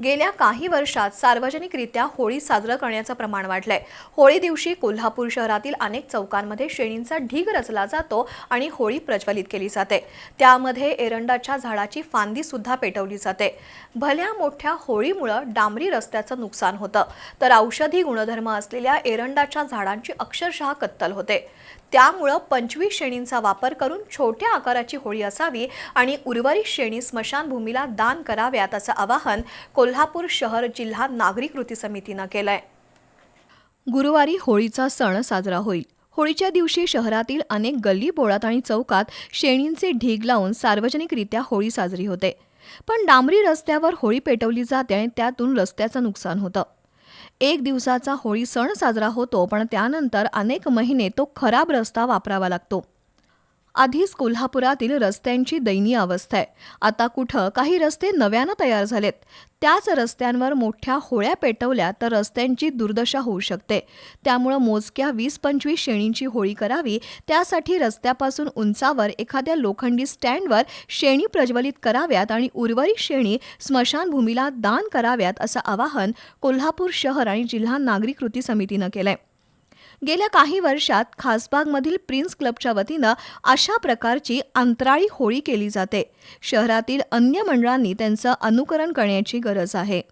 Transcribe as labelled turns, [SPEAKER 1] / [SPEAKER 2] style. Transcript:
[SPEAKER 1] गेल्या काही वर्षात सार्वजनिकरित्या होळी साजरं करण्याचं प्रमाण वाढलंय. होळी दिवशी कोल्हापूर शहरातील अनेक चौकांमध्ये शेणींचा ढीग रचला जातो आणि होळी प्रज्वलित केली जाते. त्यामध्ये एरंडाच्या झाडाची फांदी सुद्धा पेटवली जाते. भल्या मोठ्या होळीमुळं डांबरी रस्त्याचं नुकसान होतं. तर औषधी गुणधर्म असलेल्या एरंडाच्या झाडांची अक्षरशः कत्तल होते. त्यामुळं पंचवीस शेणींचा वापर करून छोट्या आकाराची होळी असावी आणि उर्वरित शेणी स्मशानभूमीला दान कराव्यात असं आवाहन कोल्हापूर शहर जिल्हा नागरी कृती समितीनं केलंय. गुरुवारी होळीचा सण साजरा होईल. होळीच्या दिवशी शहरातील अनेक गल्ली बोळात आणि चौकात शेणींचे ढीग लावून सार्वजनिकरित्या होळी साजरी होते. पण डांबरी रस्त्यावर होळी पेटवली जाते आणि त्यातून रस्त्याचं नुकसान होतं. एक दिवसाचा होळी सण साजरा होतो पण त्यानंतर अनेक महिने तो खराब रस्ता वापरावा लागतो. आधीच कोल्हापुरातील रस्त्यांची दयनीय अवस्था आहे. आता कुठं काही रस्ते नव्यानं तयार झालेत. त्याच रस्त्यांवर मोठ्या होळ्या पेटवल्या तर रस्त्यांची दुर्दशा होऊ शकते. त्यामुळं मोजक्या वीस पंचवीस शेणींची होळी करावी. त्यासाठी रस्त्यापासून उंचावर एखाद्या लोखंडी स्टँडवर शेणी प्रज्वलित कराव्यात आणि उर्वरित शेणी स्मशानभूमीला दान कराव्यात असं आवाहन कोल्हापूर शहर आणि जिल्हा नागरिक कृती समितीनं केलं आहे गेल्या काही वर्षात खासबागमधील प्रिन्स क्लबच्या वतीनं अशा प्रकारची अंतराळी होळी केली जाते. शहरातील अन्य मंडळांनी त्यांचं अनुकरण करण्याची गरज आहे.